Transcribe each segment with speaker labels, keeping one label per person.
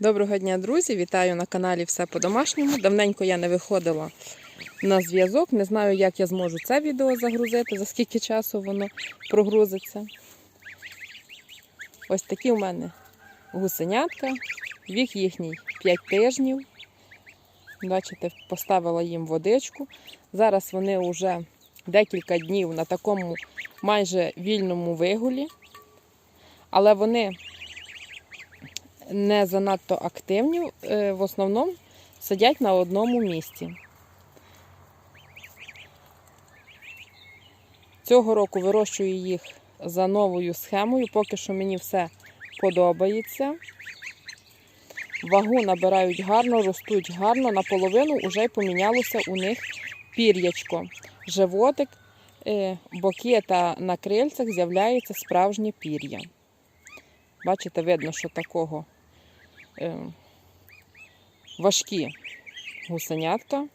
Speaker 1: Доброго дня, друзі! Вітаю на каналі Все по-домашньому. Давненько я не виходила на зв'язок. Не знаю, як я зможу це відео загрузити, за скільки часу воно прогрузиться. Ось такі в мене гусенятка. Вік їхній 5 тижнів. Бачите, поставила їм водичку. Зараз вони вже декілька днів на такому майже вільному вигулі. Але вони не занадто активні, е, в основному сидять на одному місці. Цього року вирощую їх за новою схемою, поки що мені все подобається. Вагу набирають гарно, ростуть гарно, наполовину вже помінялося у них пір'ячко. Животик, е, боки та на крильцях з'являється справжнє пір'я. Бачите, видно, що такого важкі гусенятка,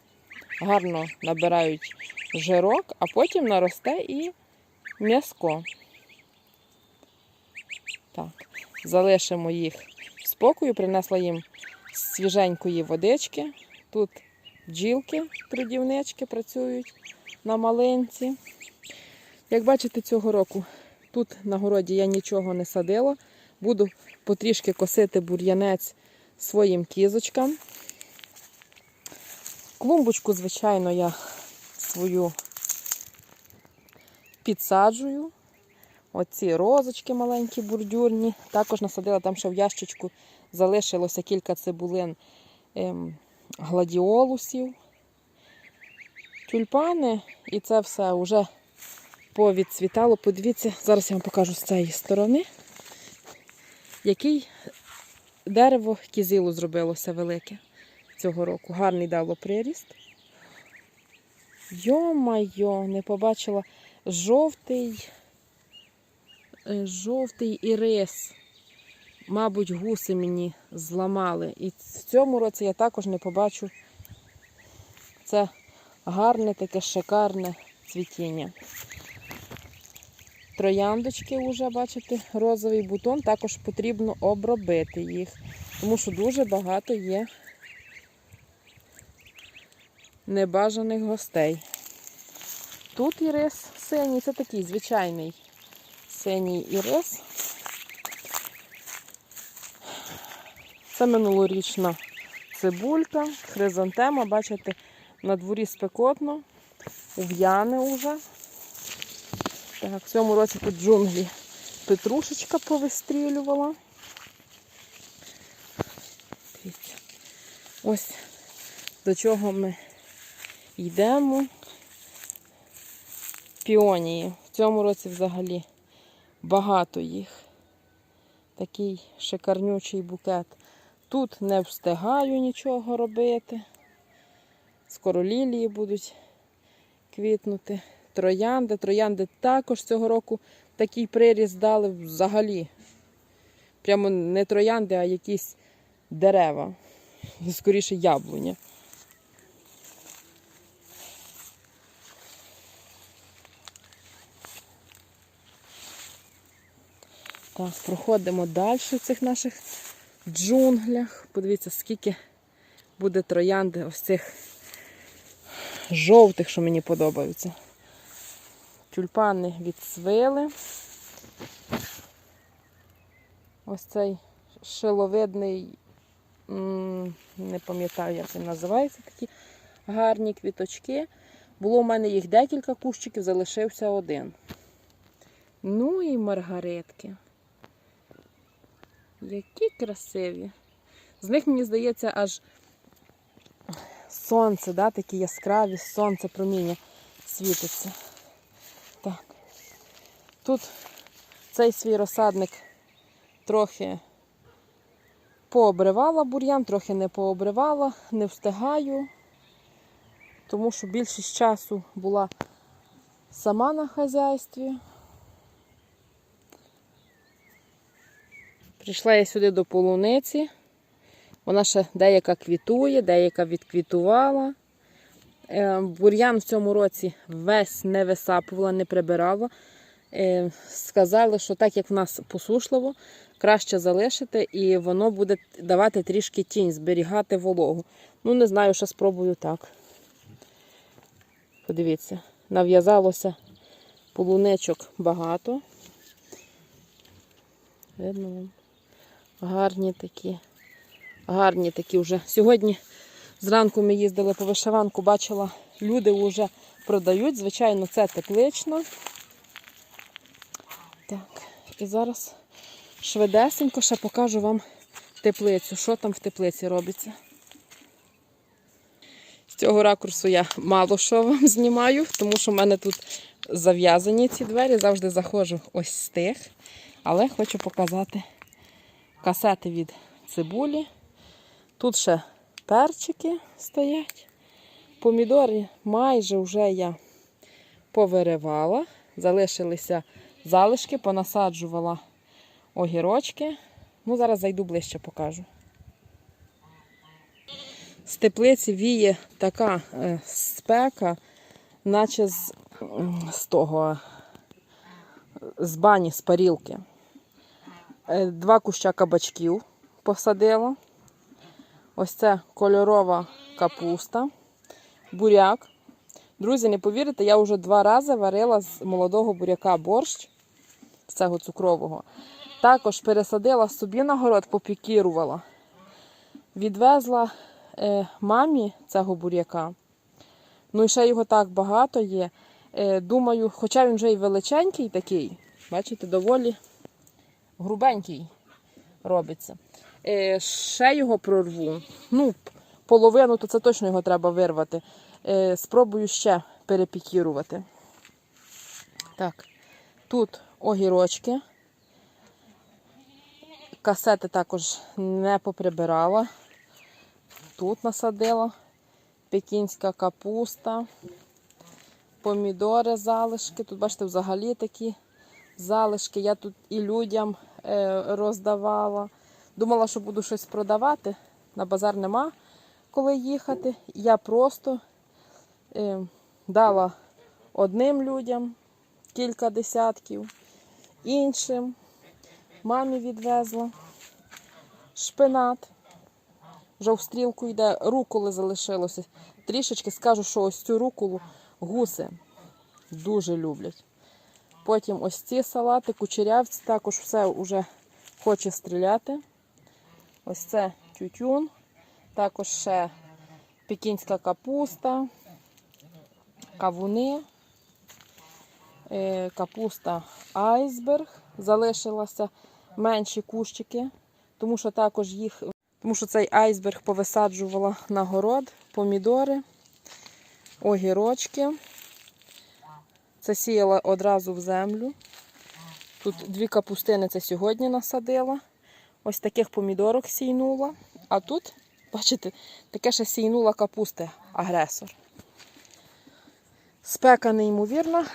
Speaker 1: гарно набирають жирок, а потім наросте і м'яско. Залишимо їх в спокою, принесла їм свіженької водички. Тут бджілки, трудівнички працюють на малинці. Як бачите, цього року тут на городі я нічого не садила. Буду потрішки косити бур'янець своїм кізочкам. Клумбочку, звичайно, я свою підсаджую. Оці розочки маленькі, бурдюрні. Також насадила там ще в ящичку, залишилося кілька цибулин ем, гладіолусів, тюльпани, і це все вже повідцвітало. Подивіться, зараз я вам покажу з цієї сторони який дерево кізилу зробилося велике цього року. Гарний дало приріст. Йо-майо, не побачила жовтий, е, жовтий ірис. Мабуть, гуси мені зламали. І в цьому році я також не побачу це гарне таке шикарне цвітіння. Трояндочки вже, бачите, розовий бутон, також потрібно обробити їх, тому що дуже багато є небажаних гостей. Тут ірис синій, це такий звичайний синій ірис. Це минулорічна цибулька, хризантема, бачите, на дворі спекотно, ув'яне уже. Так, в цьому році тут джунглі петрушечка повистрілювала. Ось до чого ми йдемо. Піонії. В цьому році взагалі багато їх. Такий шикарнючий букет. Тут не встигаю нічого робити. Скоро лілії будуть квітнути троянди. Троянди також цього року такий приріст дали взагалі. Прямо не троянди, а якісь дерева. Скоріше яблуня. Так, проходимо далі в цих наших джунглях. Подивіться, скільки буде троянди ось цих жовтих, що мені подобаються. Тюльпани відсвили. Ось цей шиловидний, не пам'ятаю, як він називається, такі гарні квіточки. Було у мене їх декілька кущиків, залишився один. Ну і маргаритки. Які красиві. З них, мені здається, аж сонце, да, такі яскраві, сонце проміння світиться. Так. Тут цей свій розсадник трохи пообривала бур'ян, трохи не пообривала, не встигаю, тому що більшість часу була сама на хазяйстві. Прийшла я сюди до полуниці. Вона ще деяка квітує, деяка відквітувала. Е, бур'ян в цьому році весь не висапувала, не прибирала. е, сказали, що так як в нас посушливо, краще залишити і воно буде давати трішки тінь, зберігати вологу. Ну, не знаю, що спробую так. Подивіться, нав'язалося полуничок багато. Видно? Гарні такі. Гарні такі вже. Сьогодні зранку ми їздили по вишиванку, бачила, люди вже продають. Звичайно, це теплично. Так, і зараз швидесенько ще покажу вам теплицю, що там в теплиці робиться. З цього ракурсу я мало що вам знімаю, тому що в мене тут зав'язані ці двері, завжди заходжу ось з тих. Але хочу показати касети від цибулі. Тут ще перчики стоять. Помідори майже вже я повиривала. Залишилися залишки, понасаджувала огірочки. Ну, зараз зайду ближче покажу. З теплиці віє така е, спека, наче з, з того, з бані, з парілки. Е, Два куща кабачків посадила. Ось це кольорова капуста, буряк. Друзі, не повірите, я вже два рази варила з молодого буряка борщ, з цього цукрового. Також пересадила собі на город, попікірувала. Відвезла е, мамі цього буряка. Ну і ще його так багато є. Е, думаю, хоча він вже і величенький такий, бачите, доволі грубенький робиться. Е, ще його прорву. Ну, половину, то це точно його треба вирвати. Е, спробую ще перепікірувати. Так, тут огірочки. Касети також не поприбирала. Тут насадила. Пекінська капуста, помідори залишки. Тут, бачите, взагалі такі залишки. Я тут і людям е, роздавала. Думала, що буду щось продавати. На базар нема коли їхати. Я просто е, дала одним людям кілька десятків, іншим. Мамі відвезла. Шпинат. Вже в стрілку йде, руколи залишилося. Трішечки скажу, що ось цю руколу гуси дуже люблять. Потім ось ці салати, кучерявці, також все вже хоче стріляти. Ось це тютюн, також ще пекінська капуста, кавуни, е, капуста айсберг. Залишилося менші кущики, тому що також їх, тому що цей айсберг повисаджувала на город, помідори, огірочки. Це сіяла одразу в землю. Тут дві капустини це сьогодні насадила. Ось таких помідорок сійнула. А тут, бачите, таке ще сійнула капусти агресор. Спека неймовірна.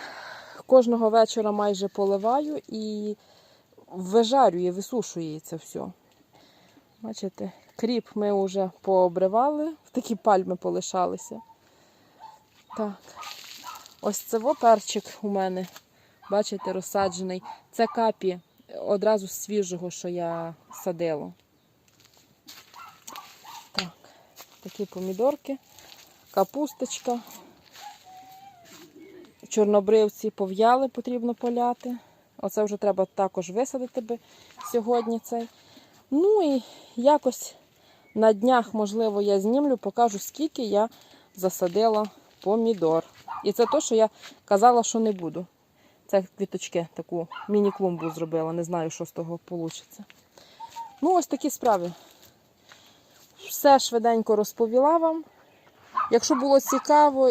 Speaker 1: Кожного вечора майже поливаю і вижарює, висушує це все. Бачите, кріп ми вже пообривали, такі пальми полишалися. Так. Ось це перчик у мене, бачите, розсаджений. Це капі одразу з свіжого, що я садила. Так, такі помідорки, капусточка. Чорнобривці пов'яли, потрібно поляти. Оце вже треба також висадити би сьогодні цей. Ну і якось на днях, можливо, я знімлю, покажу, скільки я засадила помідор. І це те, що я казала, що не буду. Це квіточки, таку міні-клумбу зробила. Не знаю, що з того вийде. Ну, ось такі справи. Все швиденько розповіла вам. Якщо було цікаво